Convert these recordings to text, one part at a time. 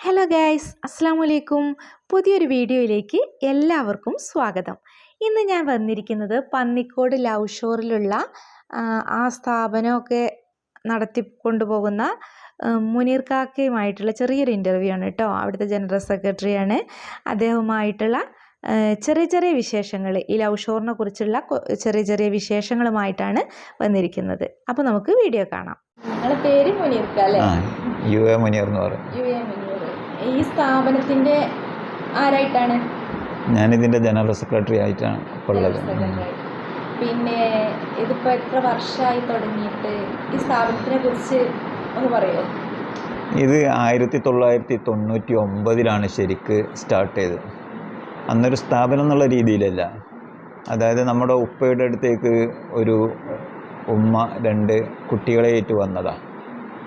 Hello guys അസ്സാം വലൈക്കും പുതിയൊരു വീഡിയോയിലേക്ക് എല്ലാവർക്കും സ്വാഗതം. ഇന്ന് ഞാൻ വന്നിരിക്കുന്നത് പന്നിക്കോട് ലവ് ഷോറിലുള്ള ആ, സ്ഥാപനമൊക്കെ നടത്തിക്കൊണ്ടുപോകുന്ന കൊണ്ടുപോകുന്ന മുനീർ കാക്കയുമായിട്ടുള്ള ചെറിയൊരു ഇന്റർവ്യൂ ആണ് കേട്ടോ. അവിടുത്തെ ജനറൽ സെക്രട്ടറിയാണ് അദ്ദേഹവുമായിട്ടുള്ള ചെറിയ ചെറിയ വിശേഷങ്ങൾ ഈ ലവ് ഷോറിനെ കുറിച്ചുള്ള ചെറിയ ചെറിയ വിശേഷങ്ങളുമായിട്ടാണ് വന്നിരിക്കുന്നത്. അപ്പോൾ നമുക്ക് വീഡിയോ കാണാം. നിങ്ങളുടെ പേര് മുനീർക്ക അല്ലേ? യു എ മുനീർ എന്ന് പറയും. U A Muneer. ഈ സ്ഥാപനത്തിന്റെ ആരായിട്ടാണ്? ഞാൻ ഇതിന്റെ ജനറൽ സെക്രട്ടറി ആയിട്ടാണ് ഇപ്പോൾ ഉള്ളത്? പിന്നെ ഇതിപ്പോ എത്ര വർഷമായി തുടങ്ങിയിട്ട് ഈ സ്ഥാപനത്തിനെ കുറിച്ച് ഒന്ന് പറയോ? ഇത് ആയിരത്തി തൊള്ളായിരത്തി തൊണ്ണൂറ്റി ഒമ്പതിലാണ് ശരിക്ക് സ്റ്റാർട്ട് ചെയ്തത്. അന്നൊരു സ്ഥാപനം എന്നുള്ള രീതിയിലല്ല. അതായത് നമ്മുടെ ഉപ്പയുടെ അടുത്തേക്ക് ഒരു ഉമ്മ രണ്ട് കുട്ടികളെ ഏറ്റു വന്നതാണ്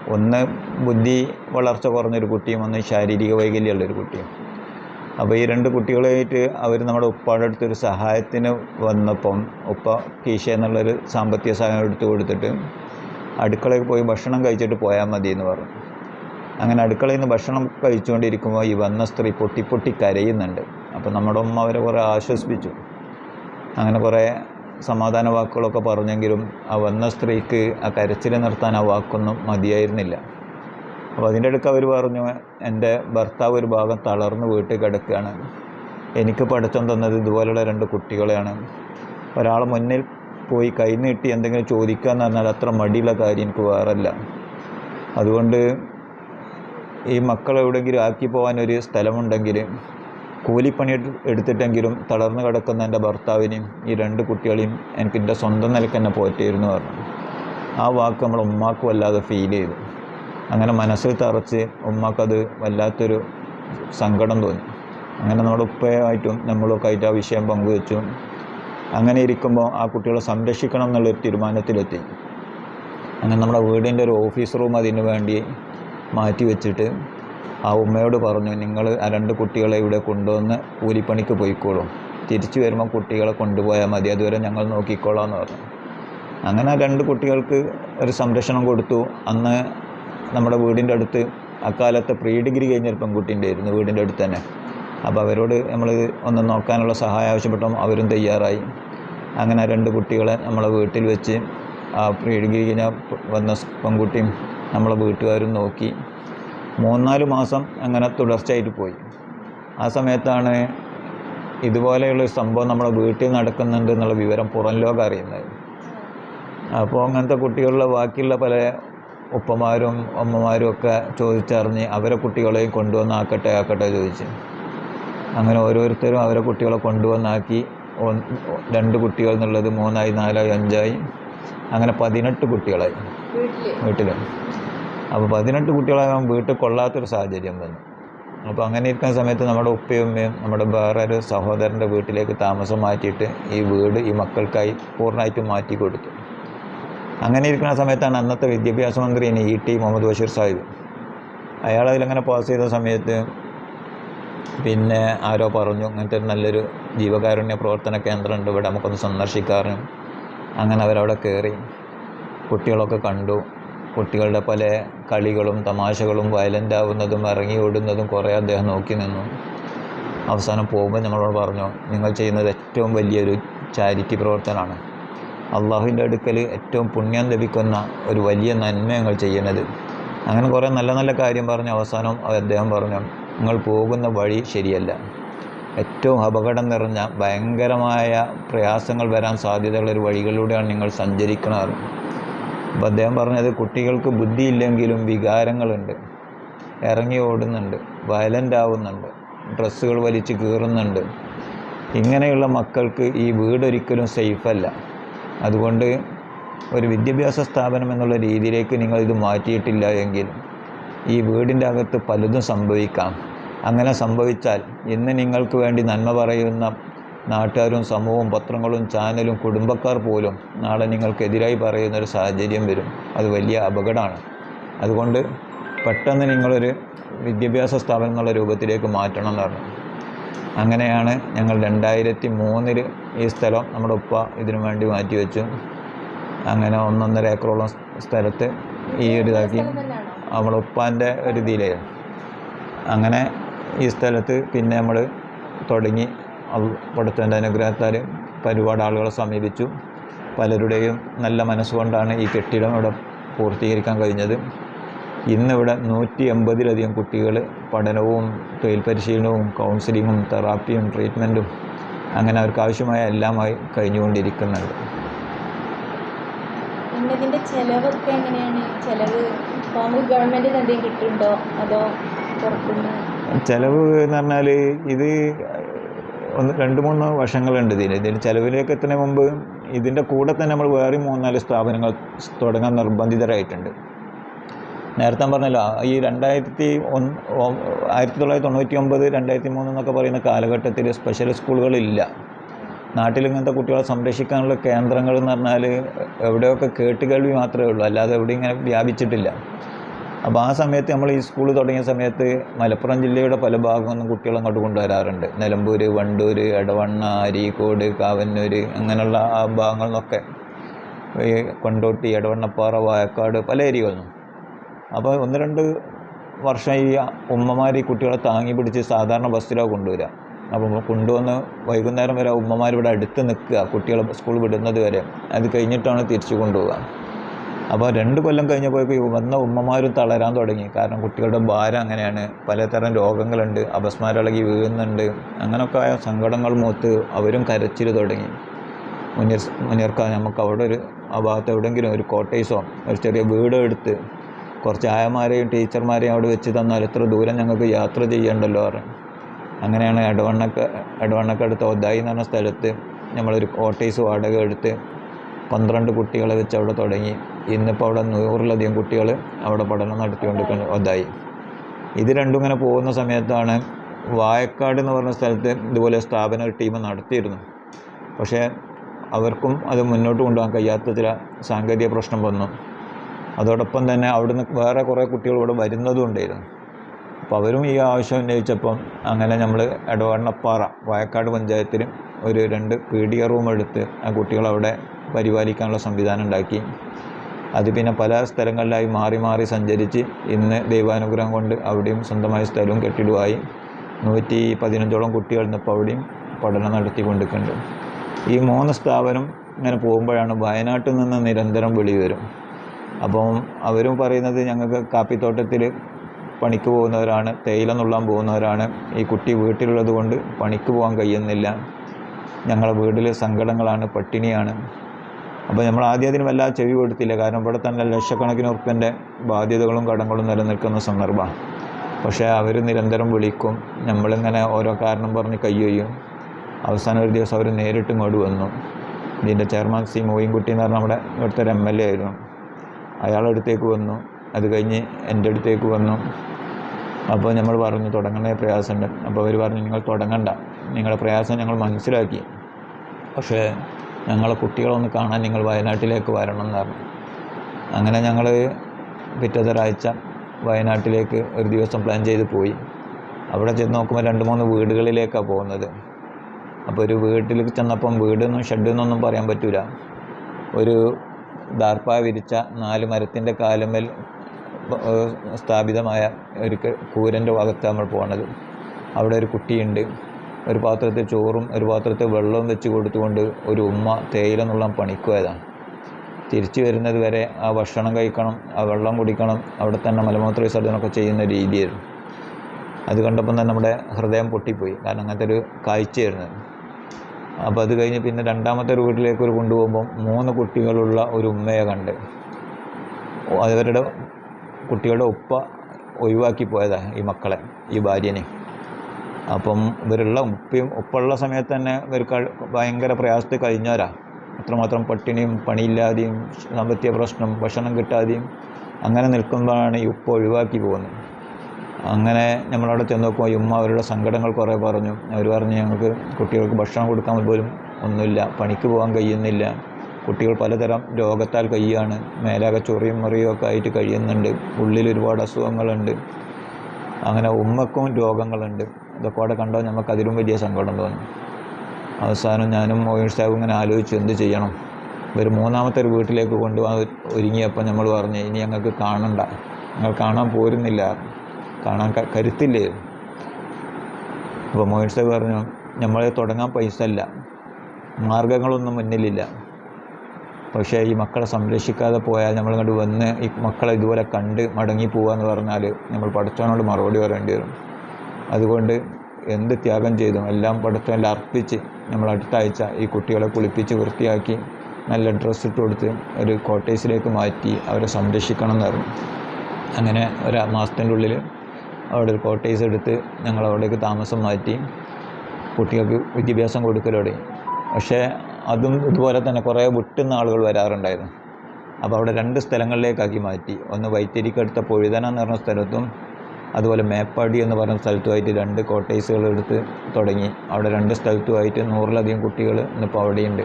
ഒന്ന് ബുദ്ധി വളർച്ച കുറഞ്ഞൊരു കുട്ടിയും ഒന്ന് ശാരീരിക വൈകല്യമുള്ളൊരു കുട്ടിയും. അപ്പോൾ ഈ രണ്ട് കുട്ടികളായിട്ട് അവർ നമ്മുടെ ഉപ്പയുടെ അടുത്തൊരു സഹായത്തിന് വന്നപ്പം ഉപ്പ കീശ എന്നുള്ളൊരു സാമ്പത്തിക സഹായം എടുത്തു കൊടുത്തിട്ട് അടുക്കളയിൽ പോയി ഭക്ഷണം കഴിച്ചിട്ട് പോയാൽ മതി എന്ന് പറഞ്ഞു. അങ്ങനെ അടുക്കളയിൽ നിന്ന് ഭക്ഷണം കഴിച്ചുകൊണ്ടിരിക്കുമ്പോൾ ഈ വന്ന സ്ത്രീ പൊട്ടി പൊട്ടി കരയുന്നുണ്ട്. അപ്പോൾ നമ്മുടെ ഉമ്മ അവരെ കുറേ ആശ്വസിപ്പിച്ചു. അങ്ങനെ കുറേ സമാധാന വാക്കുകളൊക്കെ പറഞ്ഞെങ്കിലും ആ വന്ന സ്ത്രീക്ക് ആ കരച്ചിൽ നിർത്താൻ ആ വാക്കൊന്നും മതിയായിരുന്നില്ല. അപ്പോൾ അതിന്റെ അടുക്ക് അവർ പറഞ്ഞു എന്റെ ഭർത്താവ് ഒരു ഭാഗം തളർന്ന് വീട്ടിൽ കിടക്കുകയാണ്. എനിക്ക് പഠിത്തം തന്നത് ഇതുപോലുള്ള രണ്ട് കുട്ടികളെയാണ്. ഒരാൾ മുന്നിൽ പോയി കൈനീട്ടി എന്തെങ്കിലും ചോദിക്കുക എന്ന് പറഞ്ഞാൽ അത്ര മടിയുള്ള കാര്യം എനിക്ക് വേറല്ല. അതുകൊണ്ട് ഈ മക്കളെ എവിടെയെങ്കിലും ആക്കി പോകാൻ ഒരു സ്ഥലമുണ്ടെങ്കിൽ കൂലിപ്പണി എടു- എടുത്തിട്ടെങ്കിലും തളർന്നു കിടക്കുന്ന എന്റെ ഭർത്താവിനെയും ഈ രണ്ട് കുട്ടികളെയും എനിക്ക് എന്റെ സ്വന്തം നിലയ്ക്ക് തന്നെ പോറ്റിയിരുന്നു പറഞ്ഞു. ആ വാക്ക് നമ്മൾ ഉമ്മാക്ക് വല്ലാതെ ഫീൽ ചെയ്തു. അങ്ങനെ മനസ്സിൽ തറച്ച് ഉമ്മാക്കത് വല്ലാത്തൊരു സങ്കടം തോന്നി. അങ്ങനെ നമ്മുടെ ഉപ്പയായിട്ടും നമ്മളൊക്കെ ആയിട്ട് ആ വിഷയം പങ്കുവെച്ചു. അങ്ങനെ ഇരിക്കുമ്പോൾ ആ കുട്ടികളെ സംരക്ഷിക്കണം എന്നുള്ളൊരു തീരുമാനത്തിലെത്തി. അങ്ങനെ നമ്മുടെ വീടിന്റെ ഒരു ഓഫീസ് റൂം അതിന് വേണ്ടി മാറ്റി വെച്ചിട്ട് ആ ഉമ്മയോട് പറഞ്ഞു നിങ്ങൾ ആ രണ്ട് കുട്ടികളെ ഇവിടെ കൊണ്ടുവന്ന് കൂലിപ്പണിക്ക് പോയിക്കോളും. തിരിച്ചു വരുമ്പോൾ കുട്ടികളെ കൊണ്ടുപോയാൽ മതി അതുവരെ ഞങ്ങൾ നോക്കിക്കോളാം എന്ന് പറഞ്ഞു. അങ്ങനെ ആ രണ്ട് കുട്ടികൾക്ക് ഒരു സംരക്ഷണം കൊടുത്തു. അന്ന് നമ്മുടെ വീടിന്റെ അടുത്ത് അക്കാലത്ത് പ്രീ ഡിഗ്രി കഴിഞ്ഞ ഒരു പെൺകുട്ടി ഉണ്ടായിരുന്നു വീടിന്റെ അടുത്ത് തന്നെ. അപ്പോൾ അവരോട് നമ്മൾ ഒന്ന് നോക്കാനുള്ള സഹായം ആവശ്യപ്പെട്ടപ്പോൾ അവരും തയ്യാറായി. അങ്ങനെ രണ്ട് കുട്ടികളെ നമ്മളെ വീട്ടിൽ വെച്ച് ആ പ്രീ ഡിഗ്രി കഴിഞ്ഞ വന്ന പെൺകുട്ടിയും നമ്മളെ വീട്ടുകാരും നോക്കി. മൂന്നാൽ മാസം അങ്ങനെ തുടർച്ചയായിട്ട് പോയി. ആ സമയത്താണ് ഇതുപോലെയുള്ള സംഭവം നമ്മുടെ വീട്ടിൽ നടക്കുന്നുണ്ട് എന്നുള്ള വിവരം പുറം ലോകം അറിയുന്നത്. അപ്പോൾ അങ്ങനത്തെ കുട്ടികളുടെ ബാക്കിയുള്ള പല ഉപ്പമാരും അമ്മമാരും ഒക്കെ ചോദിച്ചറിഞ്ഞ് അവരെ കുട്ടികളെയും കൊണ്ടുവന്ന് ആക്കട്ടെ ആക്കട്ടെ ചോദിച്ച്. അങ്ങനെ ഓരോരുത്തരും അവരെ കുട്ടികളെ കൊണ്ടുവന്നാക്കി. രണ്ട് കുട്ടികൾ എന്നുള്ളത് മൂന്നായി നാലായി അഞ്ചായി. അങ്ങനെ പതിനെട്ട് കുട്ടികളായി. വീട്ടിലും. വീട്ടിൽ അപ്പോൾ പതിനെട്ട് കുട്ടികളാകുമ്പോൾ വീട്ടിൽ കൊള്ളാത്തൊരു സാഹചര്യം വന്നു. അപ്പോൾ അങ്ങനെ ഇരിക്കുന്ന സമയത്ത് നമ്മുടെ ഉപ്പയും നമ്മുടെ വേറൊരു സഹോദരന്റെ വീട്ടിലേക്ക് താമസം മാറ്റിയിട്ട് ഈ വീട് ഈ മക്കൾക്കായി പൂർണമായിട്ടും മാറ്റി കൊടുത്തു. അങ്ങനെ ഇരിക്കുന്ന സമയത്താണ് അന്നത്തെ വിദ്യാഭ്യാസ മന്ത്രി ഇനി ഇ ടി മുഹമ്മദ് ബഷീർ സാഹിബ്. അയാൾ അതിലങ്ങനെ പാസ് ചെയ്ത സമയത്ത് പിന്നെ ആരോ പറഞ്ഞു ഇങ്ങനത്തെ ഒരു നല്ലൊരു ജീവകാരുണ്യ പ്രവർത്തന കേന്ദ്രമുണ്ട് ഇവിടെ നമുക്കൊന്ന് സന്ദർശിക്കാറും. അങ്ങനെ അവരവിടെ കയറി കുട്ടികളൊക്കെ കണ്ടു. കുട്ടികളുടെ പല കളികളും തമാശകളും വയലന്റ് ആവുന്നതും ഇറങ്ങി ഓടുന്നതും കുറേ അദ്ദേഹം നോക്കി നിന്നു. അവസാനം പോകുമ്പോൾ ഞങ്ങളോട് പറഞ്ഞു നിങ്ങൾ ചെയ്യുന്നത് ഏറ്റവും വലിയൊരു ചാരിറ്റി പ്രവർത്തനമാണ്. അള്ളാഹുവിന്റെ അടുക്കൽ ഏറ്റവും പുണ്യം ലഭിക്കുന്ന ഒരു വലിയ നന്മ ഞങ്ങൾ ചെയ്യുന്നത്. അങ്ങനെ കുറേ നല്ല നല്ല കാര്യം പറഞ്ഞ് അവസാനം അദ്ദേഹം പറഞ്ഞു നിങ്ങൾ പോകുന്ന വഴി ശരിയല്ല. ഏറ്റവും അപകടം നിറഞ്ഞ ഭയങ്കരമായ പ്രയാസങ്ങൾ വരാൻ സാധ്യതയുള്ള ഒരു വഴികളിലൂടെയാണ് നിങ്ങൾ സഞ്ചരിക്കുന്നത് അപ്പോൾ അദ്ദേഹം പറഞ്ഞത് കുട്ടികൾക്ക് ബുദ്ധിയില്ലെങ്കിലും വികാരങ്ങളുണ്ട്. ഇറങ്ങി ഓടുന്നുണ്ട് വയലന്റ് ആവുന്നുണ്ട് ഡ്രസ്സുകൾ വലിച്ച് കീറുന്നുണ്ട്. ഇങ്ങനെയുള്ള മക്കൾക്ക് ഈ വീടൊരിക്കലും സേഫല്ല അതുകൊണ്ട് ഒരു വിദ്യാഭ്യാസ സ്ഥാപനം എന്നുള്ള രീതിയിലേക്ക് നിങ്ങൾ ഇത് മാറ്റിയിട്ടില്ല എങ്കിൽ ഈ വീടിന്റെ അകത്ത് പലതും സംഭവിക്കാം. അങ്ങനെ സംഭവിച്ചാൽ ഇന്ന് നിങ്ങൾക്ക് വേണ്ടി നന്മ പറയുന്ന നാട്ടുകാരും സമൂഹവും പത്രങ്ങളും ചാനലും കുടുംബക്കാർ പോലും നാളെ നിങ്ങൾക്കെതിരായി പറയുന്നൊരു സാഹചര്യം വരും. അത് വലിയ അപകടമാണ്. അതുകൊണ്ട് പെട്ടെന്ന് നിങ്ങളൊരു വിദ്യാഭ്യാസ സ്ഥാപനം എന്നുള്ള രൂപത്തിലേക്ക് മാറ്റണം എന്ന് പറഞ്ഞു. അങ്ങനെയാണ് ഞങ്ങൾ രണ്ടായിരത്തി മൂന്നിൽ ഈ സ്ഥലം നമ്മുടെ ഉപ്പ ഇതിനു വേണ്ടി മാറ്റി വെച്ചു അങ്ങനെ ഒന്നൊന്നര ഏക്കറോളം സ്ഥലത്ത് ഈ ഒരു ഇതാക്കി നമ്മുടെ ഉപ്പാന്റെ ഒരു ഇതിലായിരുന്നു അങ്ങനെ ഈ സ്ഥലത്ത് പിന്നെ നമ്മൾ തുടങ്ങി. പടുത്തന്റെ അനുഗ്രഹത്താൽ ഒരുപാട് ആളുകളെ സമീപിച്ചു. പലരുടെയും നല്ല മനസ്സുകൊണ്ടാണ് ഈ കെട്ടിടം ഇവിടെ പൂർത്തീകരിക്കാൻ കഴിഞ്ഞത്. ഇന്നിവിടെ നൂറ്റി എൺപതിലധികം കുട്ടികൾ പഠനവും തൊഴിൽ പരിശീലനവും കൗൺസിലിങ്ങും തെറാപ്പിയും ട്രീറ്റ്മെന്റും അങ്ങനെ അവർക്ക് ആവശ്യമായ എല്ലാമായി കഴിഞ്ഞുകൊണ്ടിരിക്കുന്നുണ്ട് ചെലവ് ഇതിന്റെ ചിലവൊക്കെ എങ്ങനെയാണ്? ചിലവ് എന്തെങ്കിലും കിട്ടുന്നുണ്ടോ? അതോ പുറത്തുനിന്ന്? ചിലവ് എന്ന് പറഞ്ഞാൽ ഇത് ഒന്ന് രണ്ട് മൂന്ന് വശങ്ങളുണ്ട് ഇതിന്. ഇതിന് ചിലവിലേക്ക് എത്തുന്നതിന് മുമ്പ് ഇതിന്റെ കൂടെ തന്നെ നമ്മൾ വേറെ മൂന്നാൽ സ്ഥാപനങ്ങൾ തുടങ്ങാൻ നിർബന്ധിതരായിട്ടുണ്ട്. നേരത്തെ പറഞ്ഞല്ലോ ഈ രണ്ടായിരത്തി ഒന്ന് ആയിരത്തി തൊള്ളായിരത്തി തൊണ്ണൂറ്റി ഒമ്പത് രണ്ടായിരത്തി മൂന്ന് എന്നൊക്കെ പറയുന്ന കാലഘട്ടത്തിൽ സ്പെഷ്യൽ സ്കൂളുകളില്ല നാട്ടിൽ ഇങ്ങനത്തെ കുട്ടികളെ സംരക്ഷിക്കാനുള്ള കേന്ദ്രങ്ങൾ എന്ന് പറഞ്ഞാൽ എവിടെയൊക്കെ കേട്ടുകേൾവി മാത്രമേ ഉള്ളൂ. അല്ലാതെ എവിടെ ഇങ്ങനെ വ്യാപിച്ചിട്ടില്ല. അപ്പോൾ ആ സമയത്ത് നമ്മൾ ഈ സ്കൂൾ തുടങ്ങിയ സമയത്ത് മലപ്പുറം ജില്ലയുടെ പല ഭാഗങ്ങളിൽ കുട്ടികൾ അങ്ങോട്ട് കൊണ്ടുവരാറുണ്ട്. നിലമ്പൂർ വണ്ടൂർ എടവണ്ണ അരീക്കോട് കാവന്നൂർ അങ്ങനെയുള്ള ആ ഭാഗങ്ങളിൽ നിന്നൊക്കെ ഈ കൊണ്ടോട്ടി എടവണ്ണപ്പാറ വായക്കാട് പല ഏരിയകളിൽ നിന്നും അപ്പോൾ ഒന്ന് രണ്ട് വർഷം ഈ ഉമ്മമാർ ഈ കുട്ടികളെ താങ്ങി പിടിച്ച് സാധാരണ ബസ്സിലാണ് കൊണ്ടുവരിക അപ്പോൾ കൊണ്ടുവന്ന് വൈകുന്നേരം വരെ ഉമ്മമാർ ഇവിടെ അടുത്ത് നിൽക്കുക. കുട്ടികളെ സ്കൂൾ വിടുന്നത് വരെ. അത് കഴിഞ്ഞിട്ടാണ് തിരിച്ചു കൊണ്ടുപോവുക. അപ്പോൾ രണ്ട് കൊല്ലം കഴിഞ്ഞപ്പോഴേക്കും ഈ വന്ന ഉമ്മമാരും തളരാൻ തുടങ്ങി. കാരണം കുട്ടികളുടെ ഭാരം അങ്ങനെയാണ്. പലതരം രോഗങ്ങളുണ്ട്. അപസ്മാരളകി വീഴുന്നുണ്ട്. അങ്ങനെയൊക്കെ ആയ സങ്കടങ്ങൾ മൂത്ത് അവരും കരച്ചിൽ തുടങ്ങി. മുന്നിർ മുനിയർക്ക നമുക്ക് അവിടെ ഒരു ആ ഭാഗത്ത് എവിടെയെങ്കിലും ഒരു കോട്ടേഴ്സോ ഒരു ചെറിയ വീടോ എടുത്ത് കുറച്ച് ആയമാരെയും ടീച്ചർമാരെയും അവിടെ വെച്ച് തന്നാൽ എത്ര ദൂരം ഞങ്ങൾക്ക് യാത്ര ചെയ്യണ്ടല്ലോ പറഞ്ഞു. അങ്ങനെയാണ് എടവണ്ണക്ക എടവണ്ണക്കടുത്ത് ഒതായി എന്ന് പറഞ്ഞ സ്ഥലത്ത് നമ്മളൊരു കോട്ടേഴ്സ് വാടക എടുത്ത് പന്ത്രണ്ട് കുട്ടികളെ വെച്ച് അവിടെ തുടങ്ങി. ഇന്നിപ്പോൾ അവിടെ നൂറിലധികം കുട്ടികൾ അവിടെ പഠനം നടത്തിക്കൊണ്ട് ഇതായി ഇത് രണ്ടും ഇങ്ങനെ പോകുന്ന സമയത്താണ് വായക്കാട് എന്ന് പറഞ്ഞ സ്ഥലത്ത് ഇതുപോലെ സ്ഥാപന ഒരു ടീം നടത്തിയിരുന്നു. പക്ഷേ അവർക്കും അത് മുന്നോട്ട് കൊണ്ടുപോകാൻ കഴിയാത്ത ചില സാങ്കേതിക പ്രശ്നം വന്നു. അതോടൊപ്പം തന്നെ അവിടുന്ന് വേറെ കുറേ കുട്ടികൾ ഇവിടെ വരുന്നതും ഉണ്ടായിരുന്നു. അപ്പോൾ അവരും ഈ ആവശ്യം ഉന്നയിച്ചപ്പം അങ്ങനെ നമ്മൾ എടവണ്ണപ്പാറ വായക്കാട് പഞ്ചായത്തിൽ ഒരു രണ്ട് പി ഡി എ റൂം എടുത്ത് ആ കുട്ടികളവിടെ പരിപാലിക്കാനുള്ള സംവിധാനം ഉണ്ടാക്കി. അത് പിന്നെ പല സ്ഥലങ്ങളിലായി മാറി മാറി സഞ്ചരിച്ച് ഇന്ന് ദൈവാനുഗ്രഹം കൊണ്ട് അവിടെയും സ്വന്തമായ സ്ഥലവും കെട്ടിടവുമായി നൂറ്റി പതിനഞ്ചോളം കുട്ടികൾ ഇന്നിപ്പോൾ അവിടെയും പഠനം നടത്തിക്കൊണ്ടിരിക്കുന്നുണ്ട്. ഈ മൂന്ന് സ്ഥാപനം ഇങ്ങനെ പോകുമ്പോഴാണ് വയനാട്ടിൽ നിന്ന് നിരന്തരം വിളി വരും. അപ്പം അവരും പറയുന്നത് ഞങ്ങൾക്ക് കാപ്പിത്തോട്ടത്തിൽ പണിക്ക് പോകുന്നവരാണ് തേയില നുള്ളാൻ പോകുന്നവരാണ് ഈ കുട്ടി വീട്ടിലുള്ളത് കൊണ്ട് പണിക്ക് പോകാൻ കഴിയുന്നില്ല. ഞങ്ങളുടെ വീട്ടിൽ സങ്കടങ്ങളാണ് പട്ടിണിയാണ്. അപ്പോൾ നമ്മൾ ആദ്യം അതിന് വല്ലാതെ ചെവി കൊടുത്തില്ല. കാരണം ഇവിടെ തന്നെ ലക്ഷക്കണക്കിന് ഉറുപ്പ്യന്റെ ബാധ്യതകളും കടങ്ങളും നിലനിൽക്കുന്ന സന്ദർഭമാണ്. പക്ഷേ അവർ നിരന്തരം വിളിക്കും. നമ്മളിങ്ങനെ ഓരോ കാരണം പറഞ്ഞ് കയ്യൊയ്യും അവസാനം ഒരു ദിവസം അവർ നേരിട്ട് ഇങ്ങോട്ട് വന്നു. ഇതിന്റെ ചെയർമാൻ സി മോയിൻകുട്ടി എന്ന് പറഞ്ഞാൽ നമ്മുടെ ഇവിടുത്തെ ഒരു എം എൽ എ ആയിരുന്നു. അയാളുടെ അടുത്തേക്ക് വന്നു. അത് കഴിഞ്ഞ് എന്റെ അടുത്തേക്ക് വന്നു. അപ്പോൾ നമ്മൾ പറഞ്ഞു തുടങ്ങണ പ്രയാസമുണ്ട് അപ്പോൾ അവർ പറഞ്ഞു നിങ്ങൾ തുടങ്ങണ്ട. നിങ്ങളുടെ പ്രയാസം ഞങ്ങൾ മനസ്സിലാക്കി. പക്ഷേ ഞങ്ങളെ കുട്ടികളൊന്ന് കാണാൻ നിങ്ങൾ വയനാട്ടിലേക്ക് വരണം എന്ന് പറഞ്ഞു. അങ്ങനെ ഞങ്ങൾ പിറ്റേതൊരാഴ്ച വയനാട്ടിലേക്ക് ഒരു ദിവസം പ്ലാൻ ചെയ്ത് പോയി. അവിടെ ചെന്ന് നോക്കുമ്പോൾ രണ്ട് മൂന്ന് വീടുകളിലേക്കാണ് പോകുന്നത്. അപ്പോൾ ഒരു വീട്ടിൽ ചെന്നപ്പം വീടെന്നും ഷെഡെന്നൊന്നും പറയാൻ പറ്റില്ല ഒരു ദാർപ്പായ വിരിച്ച നാല് മരത്തിന്റെ കാലുമേൽ സ്ഥാപിതമായ ഒരു കൂരന്റെ ഭാഗത്ത് നമ്മൾ പോണത്. അവിടെ ഒരു കുട്ടിയുണ്ട്. ഒരു പാത്രത്തിൽ ചോറും ഒരു പാത്രത്തിൽ വെള്ളവും വെച്ച് കൊടുത്തുകൊണ്ട് ഒരു ഉമ്മ തേയില നുള്ളാൻ പണിക്കുപോയതാണ്. തിരിച്ചു വരുന്നത് വരെ ആ ഭക്ഷണം കഴിക്കണം ആ വെള്ളം കുടിക്കണം അവിടെ തന്നെ മലമൂത്ര വിസർജനമൊക്കെ ചെയ്യുന്ന രീതിയായിരുന്നു. അത് കണ്ടപ്പം തന്നെ നമ്മുടെ ഹൃദയം പൊട്ടിപ്പോയി. കാരണം അങ്ങനത്തെ ഒരു കാഴ്ചയായിരുന്നു അപ്പോൾ അത് കഴിഞ്ഞ് പിന്നെ രണ്ടാമത്തെ ഒരു വീട്ടിലേക്ക് ഒരു കൊണ്ടുപോകുമ്പം മൂന്ന് കുട്ടികളുള്ള ഒരു ഉമ്മയെ കണ്ട്. അവരുടെ കുട്ടികളുടെ ഉപ്പ ഒഴിവാക്കി പോയതാണ് ഈ മക്കളെ ഈ ഭാര്യനെ. അപ്പം ഇവരുള്ള ഉപ്പയും ഉപ്പുള്ള സമയത്ത് തന്നെ ഇവർക്ക് ഭയങ്കര പ്രയാസത്തിൽ കഴിഞ്ഞവരാ. അത്രമാത്രം പട്ടിണിയും പണിയില്ലാതെയും സാമ്പത്തിക പ്രശ്നം ഭക്ഷണം കിട്ടാതെയും അങ്ങനെ നിൽക്കുമ്പോഴാണ് ഈ ഉപ്പ് ഒഴിവാക്കി പോകുന്നത്. അങ്ങനെ നമ്മളവിടെ ചെന്ന് നോക്കുമ്പോൾ ഈ ഉമ്മ അവരുടെ സങ്കടങ്ങൾ കുറേ പറഞ്ഞു. അവർ പറഞ്ഞു ഞങ്ങൾക്ക് കുട്ടികൾക്ക് ഭക്ഷണം കൊടുക്കാൻ പോലും ഒന്നുമില്ല പണിക്ക് പോകാൻ കഴിയുന്നില്ല. കുട്ടികൾ പലതരം രോഗത്താൽ കഴിയാണ്. മേലാകെ ചൊറിയും മുറിയും ഒക്കെ ആയിട്ട് കഴിയുന്നുണ്ട്. ഉള്ളിൽ ഒരുപാട് അസുഖങ്ങളുണ്ട്. അങ്ങനെ ഉമ്മക്കും രോഗങ്ങളുണ്ട്. ഇതൊക്കെ അവിടെ കണ്ടോ നമുക്ക് അതിലും വലിയ സങ്കടം തോന്നി. അവസാനം ഞാനും മോയിൻ സാഹിബും ഇങ്ങനെ ആലോചിച്ചു എന്ത് ചെയ്യണം? ഒരു മൂന്നാമത്തെ ഒരു വീട്ടിലേക്ക് കൊണ്ടുപോകാൻ ഒരുങ്ങിയപ്പോൾ നമ്മൾ പറഞ്ഞു ഇനി ഞങ്ങൾക്ക് കാണണ്ട. ഞങ്ങൾ കാണാൻ പോരുന്നില്ല. കാണാൻ കരുത്തില്ലേ? അപ്പോൾ മോഹിൻ സാഹിബ് പറഞ്ഞു നമ്മളെ തുടങ്ങാൻ പൈസ അല്ല മാർഗങ്ങളൊന്നും മുന്നിലില്ല. പക്ഷേ ഈ മക്കളെ സംരക്ഷിക്കാതെ പോയാൽ നമ്മളിങ്ങോട്ട് വന്ന് ഈ മക്കളെ ഇതുപോലെ കണ്ട് മടങ്ങി പോകുക എന്ന് പറഞ്ഞാൽ നമ്മൾ പഠിച്ചവനോട് മറുപടി പറയേണ്ടി വരും. അതുകൊണ്ട് എന്ത് ത്യാഗം ചെയ്തും എല്ലാം പഠിച്ചവനിൽ അർപ്പിച്ച് നമ്മൾ അടുത്താഴ്ച ഈ കുട്ടികളെ കുളിപ്പിച്ച് വൃത്തിയാക്കി നല്ല ഡ്രസ്സ് ഇട്ട് കൊടുത്ത് ഒരു കോട്ടേഴ്സിലേക്ക് മാറ്റി അവരെ സംരക്ഷിക്കണം എന്നായിരുന്നു അങ്ങനെ ഒരു മാസത്തിന്റെ ഉള്ളിൽ അവിടെ ഒരു കോട്ടേഴ്സ് എടുത്ത് ഞങ്ങൾ അവിടേക്ക് താമസം മാറ്റി. കുട്ടികൾക്ക് വിദ്യാഭ്യാസം കൊടുക്കലോടെ. പക്ഷേ അതും ഇതുപോലെ തന്നെ കുറേ വിട്ടുന്ന ആളുകൾ വരാറുണ്ടായിരുന്നു. അപ്പോൾ അവിടെ രണ്ട് സ്ഥലങ്ങളിലേക്കാക്കി മാറ്റി. ഒന്ന് വൈത്തിരിക്കടുത്ത പൊഴുതന എന്ന് പറഞ്ഞ സ്ഥലത്തും അതുപോലെ മേപ്പാടി എന്ന് പറഞ്ഞ സ്ഥലത്തുമായിട്ട് രണ്ട് കോട്ടേഴ്സുകൾ എടുത്ത് തുടങ്ങി. അവിടെ രണ്ട് സ്ഥലത്തുമായിട്ട് നൂറിലധികം കുട്ടികൾ ഇന്നിപ്പോൾ അവിടെയുണ്ട്.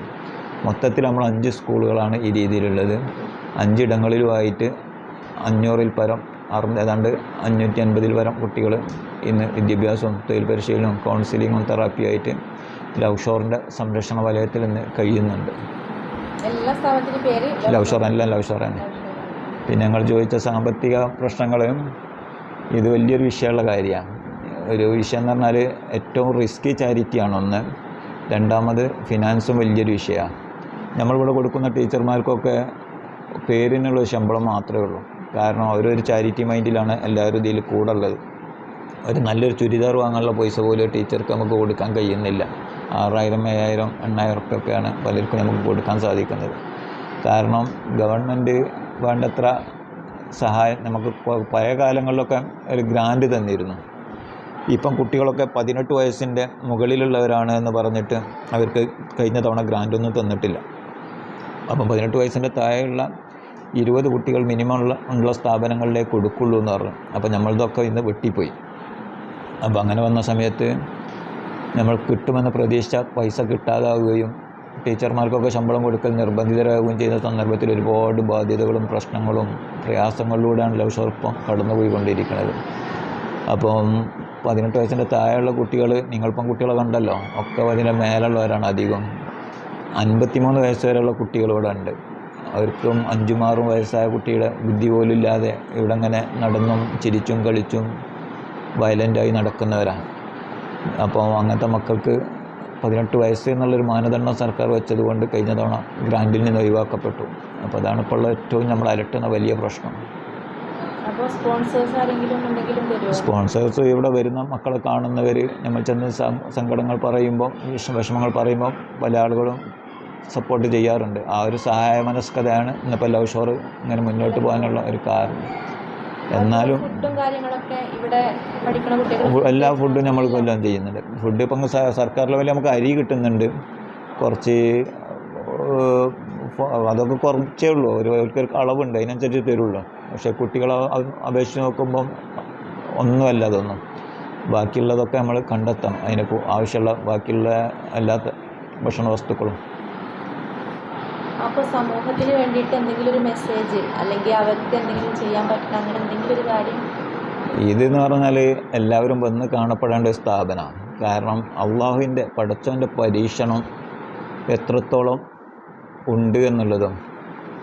മൊത്തത്തിൽ നമ്മൾ അഞ്ച് സ്കൂളുകളാണ് ഈ രീതിയിലുള്ളത്. അഞ്ചിടങ്ങളിലുമായിട്ട് അഞ്ഞൂറിൽ പരം അറു ഏതാണ്ട് അഞ്ഞൂറ്റി അൻപതിൽ പരം കുട്ടികൾ ഇന്ന് വിദ്യാഭ്യാസവും തൊഴിൽ പരിശീലനവും കൗൺസിലിങ്ങും തെറാപ്പിയുമായിട്ട് ലവ് ഷോറിന്റെ സംരക്ഷണ വലയത്തിൽ ഇന്ന് കഴിയുന്നുണ്ട്. ലവ് ഷോർ എല്ലാം ലവ് ഷോറാണ് പിന്നെ ഞങ്ങൾ ചോദിച്ച സാമ്പത്തിക പ്രശ്നങ്ങൾ ഇത് വലിയൊരു വിഷയമുള്ള കാര്യമാണ്. ഒരു വിഷയം എന്ന് പറഞ്ഞാൽ ഏറ്റവും റിസ്കി ചാരിറ്റിയാണ് ഒന്ന്. രണ്ടാമത് ഫിനാൻസും വലിയൊരു വിഷയമാണ്. നമ്മളിവിടെ കൊടുക്കുന്ന ടീച്ചർമാർക്കൊക്കെ പേരിനുള്ള ശമ്പളം മാത്രമേ ഉള്ളൂ. കാരണം അവരൊരു ചാരിറ്റി മൈൻഡിലാണ് എല്ലാവരും ഇതിൽ കൂടെ ഉള്ളത്. ഒരു നല്ലൊരു ചുരിദാർ വാങ്ങാനുള്ള പൈസ പോലും ടീച്ചർക്ക് നമുക്ക് കൊടുക്കാൻ കഴിയുന്നില്ല. ആറായിരം ഏഴായിരം എണ്ണായിരം ഉറുപ്പ്യൊക്കെയാണ് പലർക്കും നമുക്ക് കൊടുക്കാൻ സാധിക്കുന്നത്. കാരണം ഗവൺമെന്റ് വേണ്ടത്ര സഹായം നമുക്ക് പഴയ കാലങ്ങളിലൊക്കെ ഒരു ഗ്രാൻഡ് തന്നിരുന്നു. ഇപ്പം കുട്ടികളൊക്കെ പതിനെട്ട് വയസ്സിന്റെ മുകളിലുള്ളവരാണ് എന്ന് പറഞ്ഞിട്ട് അവർക്ക് കഴിഞ്ഞ തവണ ഗ്രാൻഡൊന്നും തന്നിട്ടില്ല. അപ്പം പതിനെട്ട് വയസ്സിന്റെ താഴെയുള്ള ഇരുപത് കുട്ടികൾ മിനിമം ഉള്ള ഉള്ള സ്ഥാപനങ്ങളിലേക്ക് കൊടുക്കുള്ളൂ എന്ന് പറഞ്ഞു. അപ്പോൾ നമ്മളിതൊക്കെ ഇന്ന് വെട്ടിപ്പോയി. അപ്പോൾ അങ്ങനെ വന്ന സമയത്ത് നമ്മൾ കിട്ടുമെന്ന് പ്രതീക്ഷിച്ച പൈസ കിട്ടാതാവുകയും ടീച്ചർമാർക്കൊക്കെ ശമ്പളം കൊടുക്കൽ നിർബന്ധിതരാകുകയും ചെയ്യുന്ന സന്ദർഭത്തിൽ ഒരുപാട് ബാധ്യതകളും പ്രശ്നങ്ങളും പ്രയാസങ്ങളിലൂടെയാണ് ലവ് ഷോർപ്പം കടന്നുപോയിക്കൊണ്ടിരിക്കുന്നത്. അപ്പം പതിനെട്ട് വയസ്സിന്റെ താഴെയുള്ള കുട്ടികൾ നിങ്ങൾ കുട്ടികളെ കണ്ടല്ലോ ഒക്കെ അതിന്റെ മേലുള്ളവരാണ് അധികം. അൻപത്തിമൂന്ന് വയസ്സ് വരെയുള്ള കുട്ടികൾ ഇവിടെ ഉണ്ട്. അവർക്കും അഞ്ചും ആറും വയസ്സായ കുട്ടിയുടെ ബുദ്ധി പോലും ഇല്ലാതെ ഇവിടെ അങ്ങനെ നടന്നും ചിരിച്ചും കളിച്ചും വയലന്റായി നടക്കുന്നവരാണ്. അപ്പോൾ അങ്ങനത്തെ മക്കൾക്ക് പതിനെട്ട് വയസ്സ് എന്നുള്ളൊരു മാനദണ്ഡം സർക്കാർ വെച്ചതുകൊണ്ട് കഴിഞ്ഞ തവണ ഗ്രാൻഡിൽ നിന്ന് ഒഴിവാക്കപ്പെട്ടു. അപ്പോൾ അതാണ് ഇപ്പോൾ ഉള്ള ഏറ്റവും നമ്മൾ അലട്ടുന്ന വലിയ പ്രശ്നം. സ്പോൺസേഴ്സ് ഇവിടെ വരുന്ന മക്കളെ കാണുന്നവർ നമ്മൾ ചെന്ന് സങ്കടങ്ങൾ പറയുമ്പോൾ വിഷ വിഷമങ്ങൾ പറയുമ്പോൾ പല ആളുകളും സപ്പോർട്ട് ചെയ്യാറുണ്ട്. ആ ഒരു സഹായ മനസ്കതയാണ് ഇന്നിപ്പോൾ ലവ് ഷോർ ഇങ്ങനെ മുന്നോട്ട് പോകാനുള്ള ഒരു കാരണം. എന്നാലും എല്ലാ ഫുഡും നമ്മൾ കൊല്ലം ചെയ്യുന്നുണ്ട്. ഫുഡ് ഇപ്പം സർക്കാർ ലെവലിൽ നമുക്ക് അരി കിട്ടുന്നുണ്ട്. കുറച്ച് അതൊക്കെ കുറച്ചേ ഉള്ളൂ. ഒരു ഒരു അളവുണ്ട്. അതിനനുസരിച്ച് തരുള്ളൂ. പക്ഷേ കുട്ടികളെ അപേക്ഷിച്ച് നോക്കുമ്പം ഒന്നുമല്ല അതൊന്നും. ബാക്കിയുള്ളതൊക്കെ നമ്മൾ കണ്ടെത്തണം. അതിന് ആവശ്യമുള്ള ബാക്കിയുള്ള അല്ലാത്ത ഭക്ഷണ വസ്തുക്കളും. അപ്പോൾ സമൂഹത്തിന് വേണ്ടിയിട്ട് എന്തെങ്കിലും ഒരു മെസ്സേജ് അല്ലെങ്കിൽ അവർക്ക് എന്തെങ്കിലും ചെയ്യാൻ പറ്റുന്ന അങ്ങനെ എന്തെങ്കിലും ഒരു കാര്യം? ഇതെന്ന് പറഞ്ഞാൽ എല്ലാവരും വന്ന് കാണപ്പെടേണ്ട ഒരു സ്ഥാപനമാണ്. കാരണം അള്ളാഹുവിന്റെ പടച്ചവന്റെ പരീക്ഷണം എത്രത്തോളം ഉണ്ട് എന്നുള്ളതും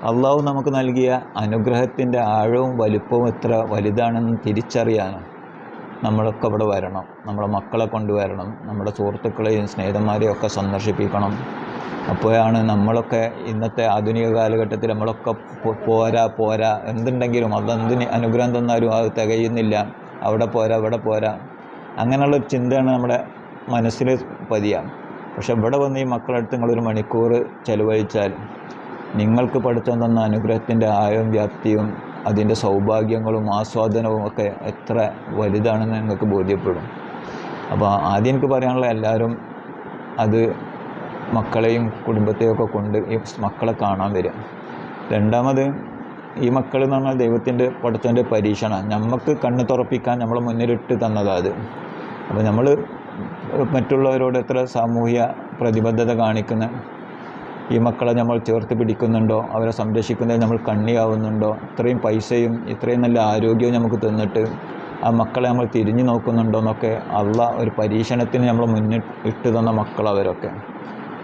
അള്ളാഹു നമുക്ക് നൽകിയ അനുഗ്രഹത്തിന്റെ ആഴവും വലുപ്പവും എത്ര വലുതാണെന്ന് തിരിച്ചറിയാനും നമ്മളൊക്കെ ഇവിടെ വരണം. നമ്മുടെ മക്കളെ കൊണ്ടുവരണം. നമ്മുടെ സുഹൃത്തുക്കളെയും സ്നേഹിതന്മാരെയും ഒക്കെ സന്ദർശിപ്പിക്കണം. അപ്പോഴാണ് നമ്മളൊക്കെ ഇന്നത്തെ ആധുനിക കാലഘട്ടത്തിൽ നമ്മളൊക്കെ പോരാ പോരാ. എന്തുണ്ടെങ്കിലും അതെന്തിന് അനുഗ്രഹം തന്നാലും അത് തികയുന്നില്ല. അവിടെ പോരാ ഇവിടെ പോരാ. അങ്ങനെയുള്ള ചിന്തയാണ് നമ്മുടെ മനസ്സിൽ പതിയുക പക്ഷെ ഇവിടെ വന്ന് ഈ മക്കളടുത്ത് നിങ്ങളൊരു മണിക്കൂർ ചിലവഴിച്ചാൽ നിങ്ങൾക്ക് പഠിത്തം തന്ന അനുഗ്രഹത്തിന്റെ ആയവും വ്യാപ്തിയും അതിന്റെ സൗഭാഗ്യങ്ങളും ആസ്വാദനവും ഒക്കെ എത്ര വലുതാണെന്ന് നിങ്ങൾക്ക് ബോധ്യപ്പെടും. അപ്പോൾ ആദ്യം എനിക്ക് പറയാനുള്ള എല്ലാവരും അത് മക്കളെയും കുടുംബത്തെയും ഒക്കെ കൊണ്ട് ഈ മക്കളെ കാണാൻ വരിക. രണ്ടാമത് ഈ മക്കൾ എന്ന് പറഞ്ഞാൽ ദൈവത്തിന്റെ പഠിത്തന്റെ പരീക്ഷണം നമുക്ക് കണ്ണ് തുറപ്പിക്കാൻ നമ്മൾ മുന്നിലിട്ട് തന്നതാണ് അത്. അപ്പോൾ നമ്മൾ മറ്റുള്ളവരോട് എത്ര സാമൂഹ്യ പ്രതിബദ്ധത കാണിക്കുന്ന ഈ മക്കളെ നമ്മൾ ചേർത്ത് പിടിക്കുന്നുണ്ടോ അവരെ സംരക്ഷിക്കുന്നതിൽ നമ്മൾ കണ്ണിയാവുന്നുണ്ടോ ഇത്രയും പൈസയും ഇത്രയും നല്ല ആരോഗ്യവും നമുക്ക് തന്നിട്ട് ആ മക്കളെ നമ്മൾ തിരിഞ്ഞു നോക്കുന്നുണ്ടോ എന്നൊക്കെ അള്ള ഒരു പരീക്ഷണത്തിന് നമ്മൾ മുന്നിട്ട് ഇട്ട് തന്ന മക്കൾ അവരൊക്കെ.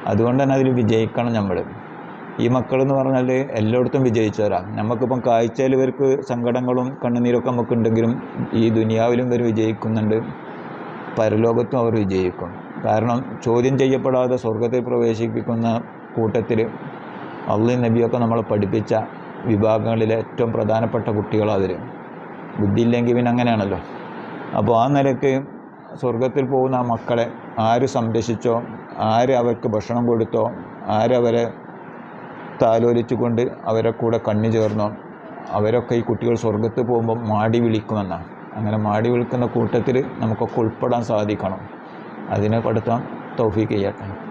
അതുകൊണ്ട് തന്നെ അതിൽ വിജയിക്കണം നമ്മൾ. ഈ മക്കളെന്ന് പറഞ്ഞാൽ എല്ലായിടത്തും വിജയിച്ചവരാണ് നമുക്കിപ്പം കാഴ്ചയിൽ ഇവർക്ക് സങ്കടങ്ങളും കണ്ണുനീരൊക്കെ നമുക്കുണ്ടെങ്കിലും ഈ ദുനിയാവിലും ഇവർ വിജയിക്കുന്നുണ്ട്. പരലോകത്തും അവർ വിജയിക്കും. കാരണം ചോദ്യം ചെയ്യപ്പെടാതെ സ്വർഗത്തിൽ പ്രവേശിപ്പിക്കുന്ന കൂട്ടത്തിൽ അള്ളി നബിയൊക്കെ നമ്മളെ പഠിപ്പിച്ച വിഭാഗങ്ങളിലെ ഏറ്റവും പ്രധാനപ്പെട്ട കുട്ടികളവർ ബുദ്ധിയില്ലെങ്കിൽ പിന്നെ അങ്ങനെയാണല്ലോ. അപ്പോൾ ആ നിലയ്ക്ക് സ്വർഗത്തിൽ പോകുന്ന ആ മക്കളെ ആര് സംരക്ഷിച്ചോ ആര് അവർക്ക് ഭക്ഷണം കൊടുത്തോ ആരവരെ താലോലിച്ചുകൊണ്ട് അവരെ കൂടെ കണ്ണു ചേർന്നോ അവരൊക്കെ ഈ കുട്ടികൾ സ്വർഗത്ത് പോകുമ്പോൾ മാടി വിളിക്കുമെന്നാണ്. അങ്ങനെ മാടി വിളിക്കുന്ന കൂട്ടത്തിൽ നമുക്കൊക്കെ ഉൾപ്പെടാൻ സാധിക്കണം. അതിനെ പഠിത്താൻ തൗഫീക്ക് ചെയ്യട്ടെ